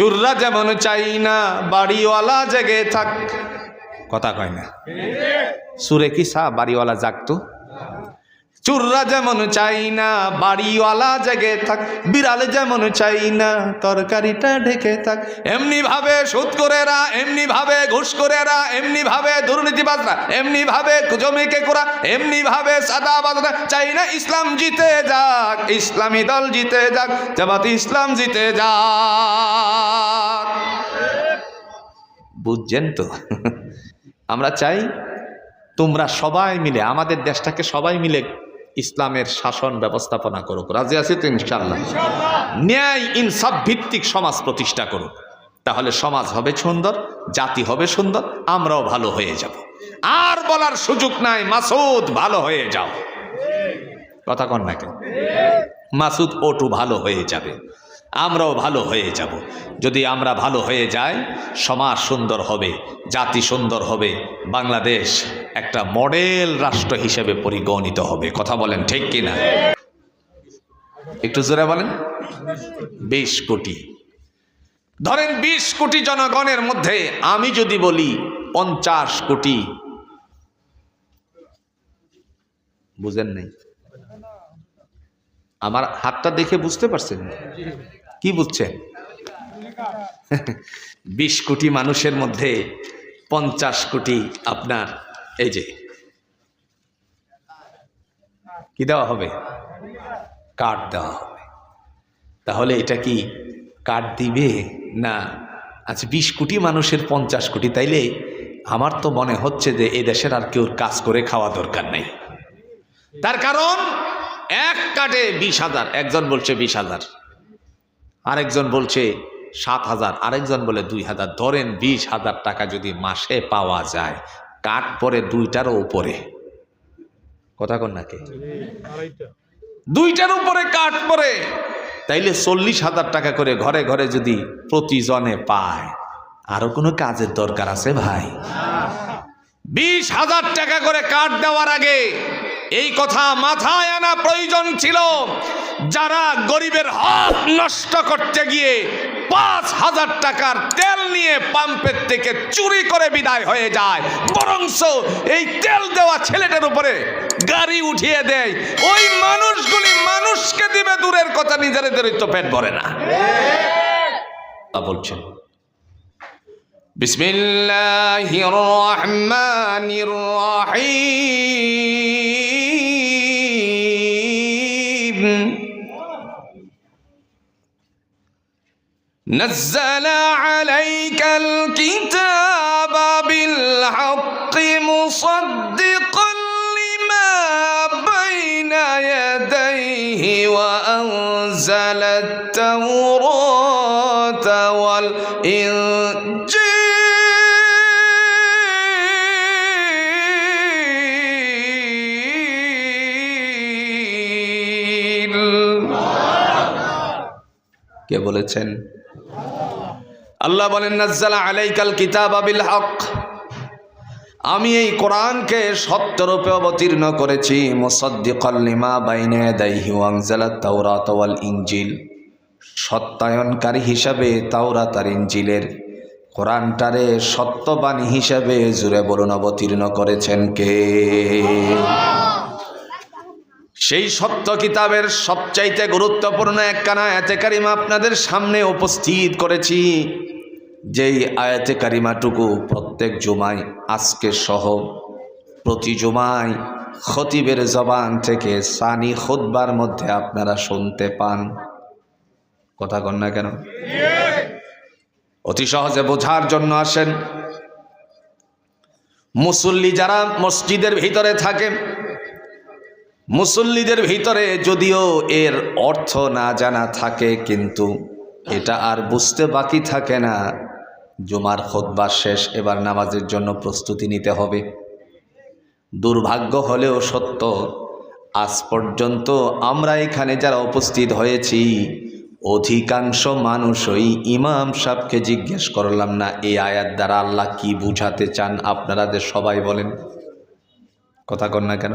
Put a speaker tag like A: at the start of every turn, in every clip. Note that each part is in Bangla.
A: চুররা যেমন চাই না, বাড়িওয়ালা জেগে থাক। কথা কয় না? সুরে কি সা বাড়িওয়ালা জাগতো চুররা যেমন চাই না, বাড়িওয়ালা জেগে থাক, বিড়াল যেমন চাই না, তরকারিটা ঢেকে থাক। এমনি ভাবে সুদ করেরা এমনি ভাবে ঘুষ করেরা এমনি ভাবে দুর্নীতিবাজরা এমনি ভাবে জমিকে করা এমনি ভাবে সাদা বাজরা চাই না ইসলাম জিতে যাক, ইসলামী দল জিতে যাক, জামাত ইসলাম জিতে যাক। বুঝছেন তো? আমরা চাই তোমরা সবাই মিলে, আমাদের দেশটাকে সবাই মিলে ইসলামের শাসন ব্যবস্থাপনা করুক। রাজি আছি তো ইনশাল্লাহ ন্যায় ইনসাফ ভিত্তিক সমাজ প্রতিষ্ঠা করুক। তাহলে সমাজ হবে সুন্দর, জাতি হবে সুন্দর, আমরাও ভালো হয়ে যাব। আর বলার সুযোগ নাই, মাসুদ ভালো হয়ে যাও। কথা কন না কেন? মাসুদ ওটু ভালো হয়ে যাবে। আমরাও ভালো হয়ে যাব। যদি আমরা ভালো হয়ে যাই, সমাজ সুন্দর হবে, জাতি সুন্দর হবে, বাংলাদেশ একটা মডেল রাষ্ট্র হিসেবে পরিগণিত হবে। কথা বলেন ঠিক কিনা? একটু জোরে বলেন। বিশ কোটি। ধরেন বিশ কোটি জনগণের মধ্যে আমি যদি বলি পঞ্চাশ কোটি, বুঝেন নাই? আমার হাতটা দেখে বুঝতে পারছেন? কি বুঝছেন বিশ কোটি মানুষের মধ্যে পঞ্চাশ কোটি আপনার, এই যে। কি দেওয়া হবে? কার্ড দেওয়া হবে। তাহলে এটা কি কার্ড দিবে না? আচ্ছা বিশ কোটি মানুষের পঞ্চাশ কোটি, তাইলে আমার তো মনে হচ্ছে যে এই দেশের আর কেউ কাজ করে খাওয়া দরকার নেই। তার কারণ এক কাটে বিশ হাজার, একজন বলছে বিশ হাজার। আরেকজন বলছে সাত হাজার, আরেকজন বলে দুই হাজার। ধরেন বিশ হাজার টাকা যদি মাসে পাওয়া যায়, কাঠ পরে দুইটারও উপরে। কথা কন নাকি দুইটার উপরে কাঠ পরে। তাইলে চল্লিশ হাজার টাকা করে ঘরে ঘরে যদি প্রতিজনে পায়, আরও কোনো কাজের দরকার আছে ভাই? বিশ হাজার টাকা করে কাঠ দেওয়ার আগে এই কথা মাথায় আনা প্রয়োজন ছিল। যারা গরিবের হক নষ্ট করতে গিয়ে পাঁচ হাজার টাকার তেল নিয়ে পাম্পের থেকে চুরি করে বিদায় হয়ে যায়, বরংস এই তেল দেওয়া ছেলেটার উপরে গাড়ি উঠিয়ে দেয়। ওই মানুষগুলি মানুষকে দিবে দূরের কথা নিজের দরিদ্র পেট ভরে না। তা বলছেন বিসমিল্লাহির রহমানির রহিম। نزل عليك الكتاب بالحق مصدقا لما بين يديه وأنزل التوراة والإنجيل কে বলেছেন আল্লাহ বলেন, নাজ্জালা আলাইকাল কিতাব বিল হক। আমি এই কোরআনকে সত্যরূপে অবতীর্ণ করেছি, মুসাদ্দিকাল লিমা বাইনা ইয়াদাইহি ওয়া আনজালাত তাওরাত ওয়াল ইনজিল। সত্যায়নকারী হিসাবে তাওরাত আর ইনজিলের কোরআনটারে সত্যবাণী হিসাবে জুড়ে বলুন অবতীর্ণ করেছেন কে? সেই সত্য কিতাবের সবচাইতে গুরুত্বপূর্ণ একখানা আয়াতে কারিমা আপনাদের সামনে উপস্থিত করেছি। যেই আয়াতে কারিমাটুকু প্রত্যেক জুমায় আজকে সহ প্রতি জুমায় খতিবের জবান থেকে সানি খুতবার মধ্যে আপনারা শুনতে পান। কথা কন না কেন? অতি সহজে বোঝার জন্য আসেন। মুসল্লি যারা মসজিদের ভিতরে থাকেন মুসল্লিদের ভিতরে যদিও এর অর্থ না জানা থাকে, কিন্তু এটা আর বুঝতে বাকি থাকে না। জুমার খোদবা শেষ, এবার নামাজের জন্য প্রস্তুতি নিতে হবে। দুর্ভাগ্য হলেও সত্য, আজ পর্যন্ত আমরা এখানে যারা উপস্থিত হয়েছি, অধিকাংশ মানুষই ইমাম সাহকে জিজ্ঞেস করলাম, না, এই আয়াত দ্বারা আল্লাহ কি বুঝাতে চান? আপনারা যে সবাই বলেন। কথা কন না কেন?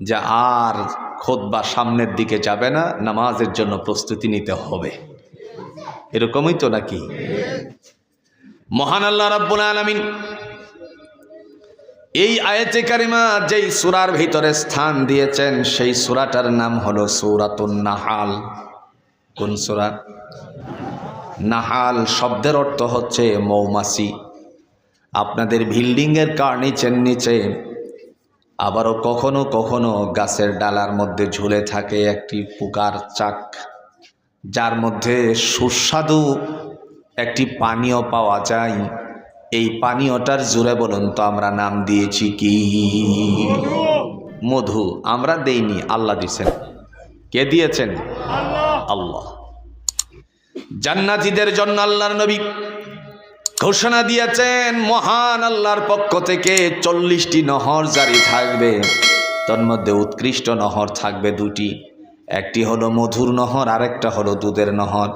A: যে আর খোদবা সামনের দিকে যাবে না, নামাজের জন্য প্রস্তুতি নিতে হবে। এরকমই তো নাকি? মহান আল্লাহ রাব্বুল আলামিন এই আয়াতে কারিমা যেই সূরার ভিতরে স্থান দিয়েছেন, সেই সূরাটার নাম হলো সূরাতুন নাহাল। কোন সূরা? নাহাল শব্দের অর্থ হচ্ছে মৌমাছি। আপনাদের বিল্ডিংয়ের কার নিচের নিচে আবারও কখনো কখনো গাছের ডালার মধ্যে ঝুলে থাকে একটি পুকার চাক যার মধ্যে সুস্বাদু একটি পানীয় পাওয়া যায়। এই পানীয়টার জুড়ে বলুন তো আমরা নাম দিয়েছি কি? মধু আমরা দেইনি আল্লাহ দিছেন কে দিয়েছেন? আল্লাহ। জান্নাতীদের জন্য আল্লাহর নবী ঘোষণা দিয়েছেন, মহান আল্লাহর পক্ষ থেকে চল্লিশটি নহর জারি থাকবে। তন্মধ্যে উৎকৃষ্ট নহর থাকবে দুটি। একটি হলো মধুর নহর, আরেকটা হলো দুধের নহর।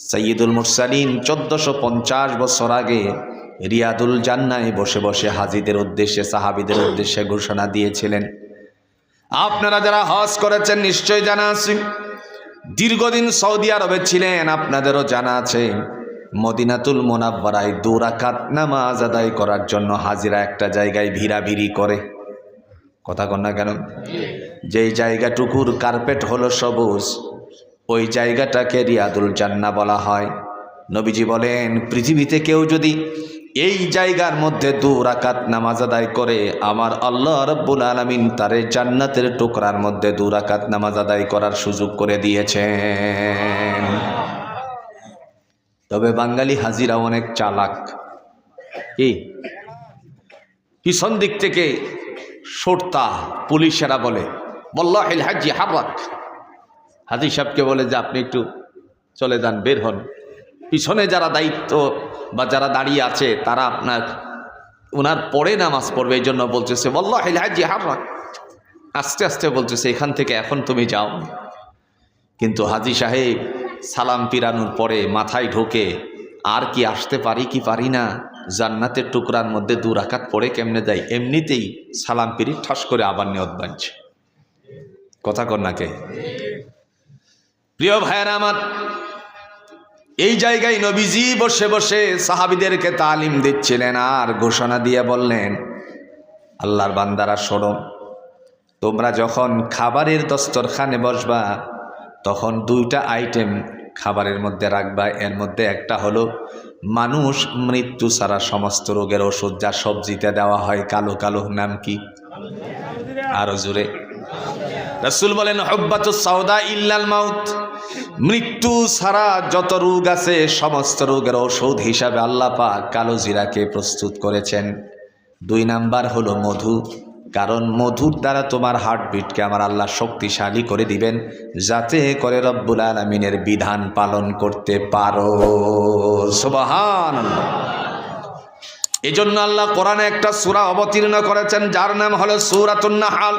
A: সৈয়দুল মুরসালিন চোদ্দশো পঞ্চাশ বছর আগে রিয়াদুল জান্নায় বসে বসে হাজিদের উদ্দেশ্যে, সাহাবিদের উদ্দেশ্যে ঘোষণা দিয়েছিলেন। আপনারা যারা হজ করেছেন নিশ্চয় জানা আছে। দীর্ঘদিন সৌদি আরবে ছিলেন, আপনাদেরও জানা আছে। মদিনাতুল মোনাব্বারায় দুরাকাত নামাজ আদায় করার জন্য হাজিরা একটা জায়গায় ভিড়াভিড়ি করে। কথা কন না কেন? যেই জায়গাটুকুর কার্পেট হলো সবুজ, ওই জায়গাটাকে রিয়াদুল জান্না বলা হয়। নবীজি বলেন, পৃথিবীতে কেউ যদি এই জায়গার মধ্যে দু রাকাত নামাজ আদায় করে, আমার আল্লাহ রব্বুল আলমিন তারে জান্নাতের টুকরার মধ্যে দু রাকাত নামাজ আদায় করার সুযোগ করে দিয়েছেন। তবে বাঙালি হাজিরা অনেক চালাক। কি? পিছন দিক থেকে সর্তা পুলিশেরা বলে বল্লাহ হাজি হাবাক হাজি সাহেবকে বলে যে, আপনি একটু চলে যান, বের হন। পিছনে যারা দায়িত্ব বা যারা দাঁড়িয়ে আছে, তারা আপনার ওনার পরে নামাজ পড়বে, এই জন্য বলতেছে বল্লাহ হাজি হাবাক আস্তে আস্তে বলতেছে, এখান থেকে এখন তুমি যাও। কিন্তু হাজি সাহেব সালাম পিরানোর পরে মাথায় ঢোকে, আর কি আসতে পারি কি পারি না? জান্নাতের টুকরার মধ্যে দু রাকাত পড়ে কেমনে দেয় এমনিতেই সালাম পিরি ঠাস করে আবার নিয়ত বাঁধছে কথা কন্যাকে প্রিয় ভাইয়েরা আমার, এই জায়গায় নবীজি বসে বসে সাহাবিদেরকে তালিম দিচ্ছিলেন আর ঘোষণা দিয়ে বললেন, আল্লাহর বান্দারা শোনো, তোমরা যখন খাবারের দস্তরখানে বসবা, তখন দুইটা আইটেম খাবারের মধ্যে রাখবা। এর মধ্যে একটা হলো, মানুষ মৃত্যু ছাড়া সমস্ত রোগের ওষুধ যা সবজিতে দেওয়া হয়, কালো কালো, নাম কি? আরও জোরে। রসুল বলেন সাউদা ইল্লাল মাউত। মৃত্যু ছাড়া যত রোগ আছে, সমস্ত রোগের ওষুধ হিসাবে আল্লাহ পাক কালো জিরাকে প্রস্তুত করেছেন। দুই নাম্বার হলো মধু। কারণ মধুর দ্বারা তোমার হার্টবিটকে আমার আল্লাহ শক্তিশালী করে দিবেন, যাতে করে রব্বুল আলমিনের বিধান পালন করতে পারো। এই জন্য আল্লাহ কোরআনে একটা সুরা অবতীর্ণ করেছেন, যার নাম হলো সুরাতুন্নাহাল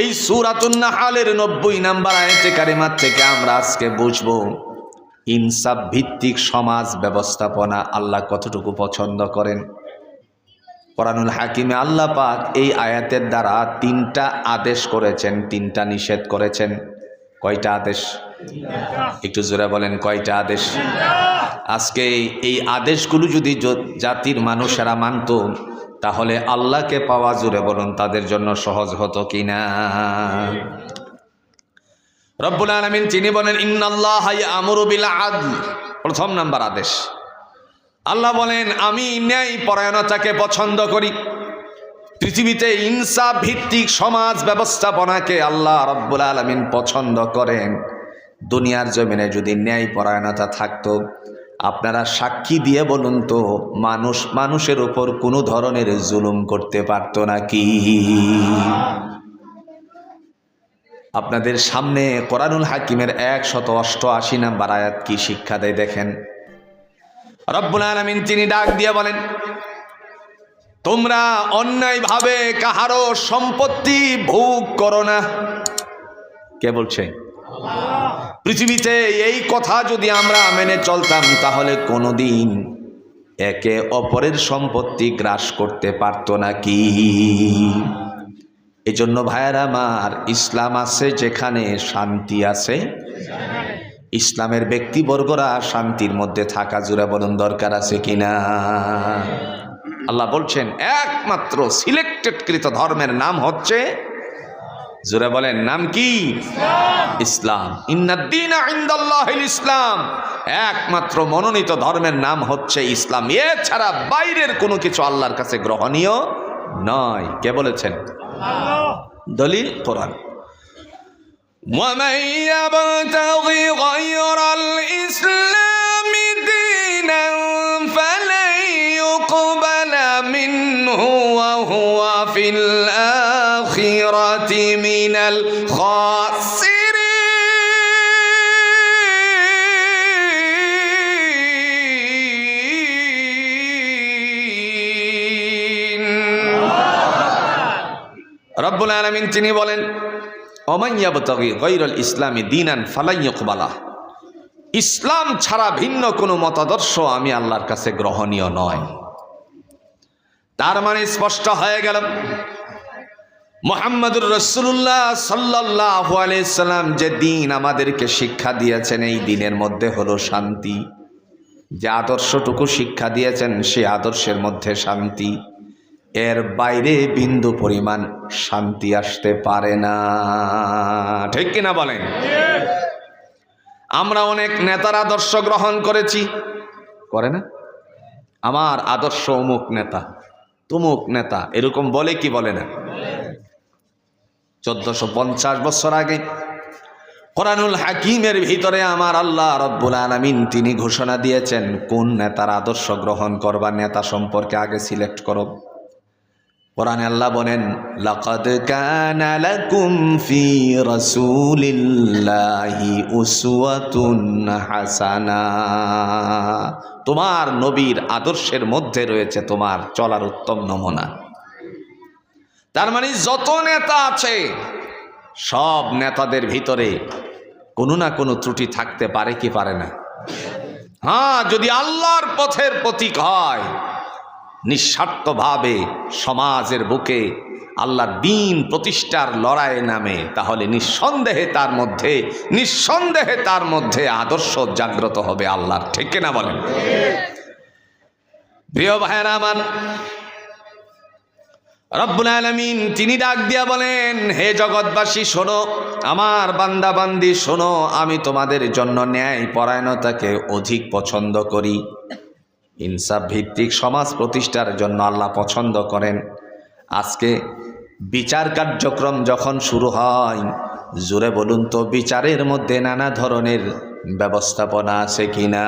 A: এই সুরাতুন্নাহালের নব্বই নাম্বার আয়তে কারিমার থেকে আমরা আজকে বুঝব, ইনসাফ ভিত্তিক সমাজ ব্যবস্থাপনা আল্লাহ কতটুকু পছন্দ করেন। কোরআনুল হাকিমে আল্লাহ পাক এই আয়াতের দ্বারা তিনটা আদেশ করেছেন, তিনটা নিষেধ করেছেন। কয়টা আদেশ? একটু জোরে বলেন, কয়টা আদেশ? আজকে এই আদেশগুলো যদি জাতির মানুষেরা মানত, তাহলে আল্লাহকে পাওয়া জুড়ে বলুন, তাদের জন্য সহজ হতো কিনা? রব্বুল আলমিন চিনি বলেন, ইন্নাল্লাহ আমরু বিল আদল। প্রথম নাম্বার আদেশ। আল্লাহ বলেন, আমি ন্যায় পরায়ণতাকে পছন্দ করি। পৃথিবীতে ইনসাফ ভিত্তিক সমাজ ব্যবস্থাপনাকে আল্লাহ রব্বুল আলমিন পছন্দ করেন। দুনিয়ার জমিনে যদি ন্যায় পরায়ণতা থাকতো, আপনারা সাক্ষী দিয়ে বলুন তো, মানুষ, মানুষের উপর কোনো ধরনের জুলুম করতে পারতো নাকি আপনাদের সামনে কোরআনুল হাকিমের একশত অষ্টআশি নাম্বার আয়াত কি শিক্ষা দেয় দেখেন। রব্বুল আলমিন তিনি ডাক দিয়ে বলেন, তোমরা অন্যায়ভাবে কাহারও সম্পত্তি ভোগ করো না। কে বলছে? পৃথিবীতে এই কথা যদি আমরা মেনে চলতাম, তাহলে কোনোদিন একে অপরের সম্পত্তি গ্রাস করতে পারতো নাকি এই জন্য ভাইয়ার, আমার ইসলাম আছে যেখানে শান্তি আছে ইসলামের ব্যক্তিবর্গরা শান্তির মধ্যে থাকা জুড়ে বলুন দরকার আছে কিনা? আল্লাহ বলছেন একমাত্র সিলেক্টেড কৃত ধর্মের নাম হচ্ছে জুড়ে বলেন নাম কি? ইসলাম। ইন্নাদ্দিন ইসলাম। একমাত্র মনোনীত ধর্মের নাম হচ্ছে ইসলাম। এছাড়া বাইরের কোনো কিছু আল্লাহর কাছে গ্রহণীয় নয়। কে বলেছেন? দলিল কোরআন। ومن يبتغي غير الإسلام دينا فلن يقبل منه وهو في الآخرة من الخاسرين রব্বুল আলমিন তিনি বলেন অমাইয়াবতগি গৈরল ইসলামী দিনান ফালাইয়কবালা ইসলাম ছাড়া ভিন্ন কোনো মতাদর্শ আমি আল্লাহর কাছে গ্রহণীয় নয়। তার মানে স্পষ্ট হয়ে গেল। মোহাম্মদুর রসুল্লাহ সাল্লাহ আলাইসাল্লাম যে দিন আমাদেরকে শিক্ষা দিয়েছেন, এই দিনের মধ্যে হলো শান্তি। যে আদর্শটুকু শিক্ষা দিয়েছেন, সে আদর্শের মধ্যে শান্তি। এর বাইরে বিন্দু পরিমাণ শান্তি আসতে পারে না। ঠিক কিনা বলেন? আমরা অনেক নেতার আদর্শ গ্রহণ করেছি। করে না? আমার আদর্শ অমুক নেতা, তুমুক নেতা, এরকম বলে কি বলে না? চোদ্দশো পঞ্চাশ বছর আগে কোরআনুল হাকিমের ভিতরে আমার আল্লাহ রব্বুল আলমিন তিনি ঘোষণা দিয়েছেন, কোন নেতার আদর্শ গ্রহণ করবা নেতা সম্পর্কে আগে সিলেক্ট করো। কোরআনে আল্লাহ বলেন, লাকাদ কানা লাকুম ফি রাসূলিল্লাহি উসওয়াতুন হাসানা। তোমার নবীর আদর্শের মধ্যে রয়েছে তোমার চলার উত্তম নমুনা। তার মানে যত নেতা আছে, সব নেতাদের ভিতরে কোনো না কোনো ত্রুটি থাকতে পারে কি পারে না। হ্যাঁ যদি আল্লাহর পথের প্রতীক হয় নিঃস্বার্থভাবে সমাজের বুকে আল্লাহর দিন প্রতিষ্ঠার লড়াইয়ে নামে, তাহলে নিঃসন্দেহে তার মধ্যে, নিঃসন্দেহে তার মধ্যে আদর্শ জাগ্রত হবে আল্লাহর, ঠিক না বলেন? প্রিয় ভাইয়েরা আমার, রব্বুল আলমিন তিনি ডাক দিয়া বলেন, হে জগৎবাসী, শোনো, আমার বান্দা বান্দি, শোনো, আমি তোমাদের জন্য ন্যায় পরায়ণতাকে অধিক পছন্দ করি। ইনসাফ ভিত্তিক সমাজ প্রতিষ্ঠার জন্য আল্লাহ পছন্দ করেন। আজকে বিচার কার্যক্রম যখন শুরু হয় জুড়ে বলুন তো বিচারের মধ্যে নানা ধরনের ব্যবস্থাপনা আছে কিনা?